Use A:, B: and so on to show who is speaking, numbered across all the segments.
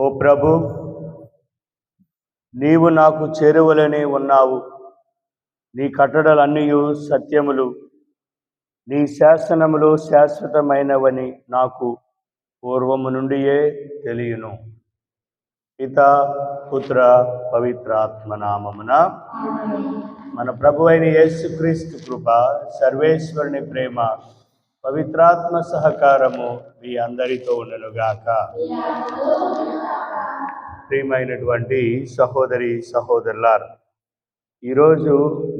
A: ఓ ప్రభు నీవు నాకు చేరువలనే ఉన్నావు. నీ కట్టడలన్నీ సత్యములు. నీ శాసనములు శాశ్వతమైనవని నాకు పూర్వము నుండియే తెలియను. పిత పుత్ర పవిత్రాత్మ నామమున మన ప్రభు అయిన యేసుక్రీస్తు కృప సర్వేశ్వరుని ప్రేమ పవిత్రాత్మ సహకారము మీ అందరితో ఉండనుగాక. ప్రియమైనటువంటి సహోదరి సహోదరులారు ఈరోజు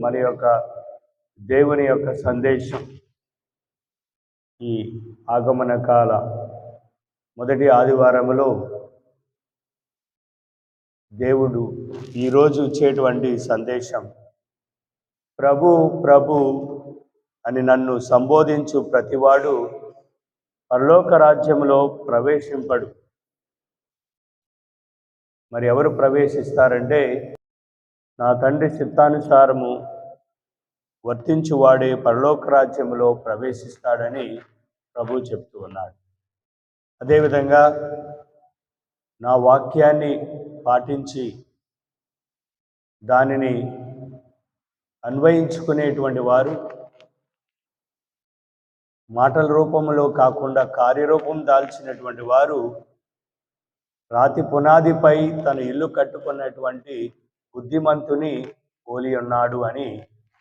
A: మన యొక్క దేవుని యొక్క సందేశం ఈ ఆగమన కాల మొదటి ఆదివారములో దేవుడు ఈరోజు ఇచ్చేటువంటి సందేశం. ప్రభు ప్రభు అని నన్ను సంబోధించు ప్రతివాడు పరలోక రాజ్యంలో ప్రవేశింపడు. మరి ఎవరు ప్రవేశిస్తారంటే నా తండ్రి చిత్తానుసారము వర్తించువాడే పరలోక రాజ్యంలో ప్రవేశిస్తాడని ప్రభు చెప్తూ ఉన్నాడు. అదేవిధంగా నా వాక్యాన్ని పాటించి దానిని అన్వయించుకునేటువంటి వారు మాటల రూపంలో కాకుండా కార్యరూపం దాల్చినటువంటి వారు రాతి పునాదిపై తన ఇల్లు కట్టుకున్నటువంటి బుద్ధిమంతుని పోలి ఉన్నాడు అని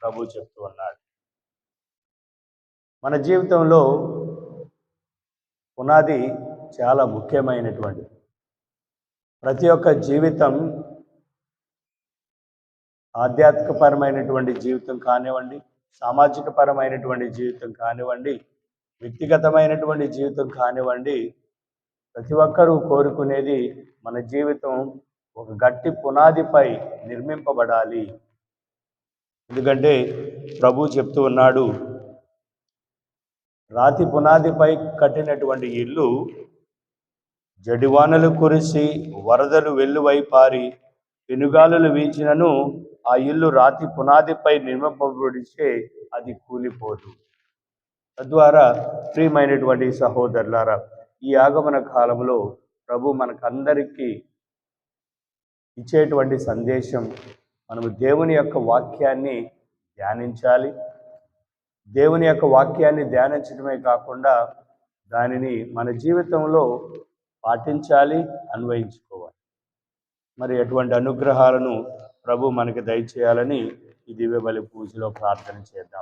A: ప్రభు చెప్తూ ఉన్నాడు. మన జీవితంలో పునాది చాలా ముఖ్యమైనటువంటిది ప్రతి ఒక్క జీవితం ఆధ్యాత్మికపరమైనటువంటి జీవితం కానివ్వండి సామాజికపరమైనటువంటి జీవితం కానివ్వండి వ్యక్తిగతమైనటువంటి జీవితం కానివ్వండి ప్రతి ఒక్కరూ కోరుకునేది మన జీవితం ఒక గట్టి పునాదిపై నిర్మింపబడాలి. ఎందుకంటే ప్రభు చెప్తూ ఉన్నాడు రాతి పునాదిపై కట్టినటువంటి ఇల్లు జడివానలు కురిసి వరదలు వెల్లువై పారి పెనుగాలులు వీచినను ఆ ఇల్లు రాతి పునాదిపై నిర్మింపబడితే అది కూలిపోదు. తద్వారా ప్రియమైనటువంటి సహోదరులారా ఈ ఆగమన కాలంలో ప్రభు మనకందరికీ ఇచ్చేటువంటి సందేశం మనము దేవుని యొక్క వాక్యాన్ని ధ్యానించాలి. దేవుని యొక్క వాక్యాన్ని ధ్యానించడమే కాకుండా దానిని మన జీవితంలో పాటించాలి అన్వయించుకోవాలి. మరి ఎటువంటి అనుగ్రహాలను ప్రభు మనకి దయచేయాలని ఈ దివ్య బలి పూజలో ప్రార్థన చేద్దాం.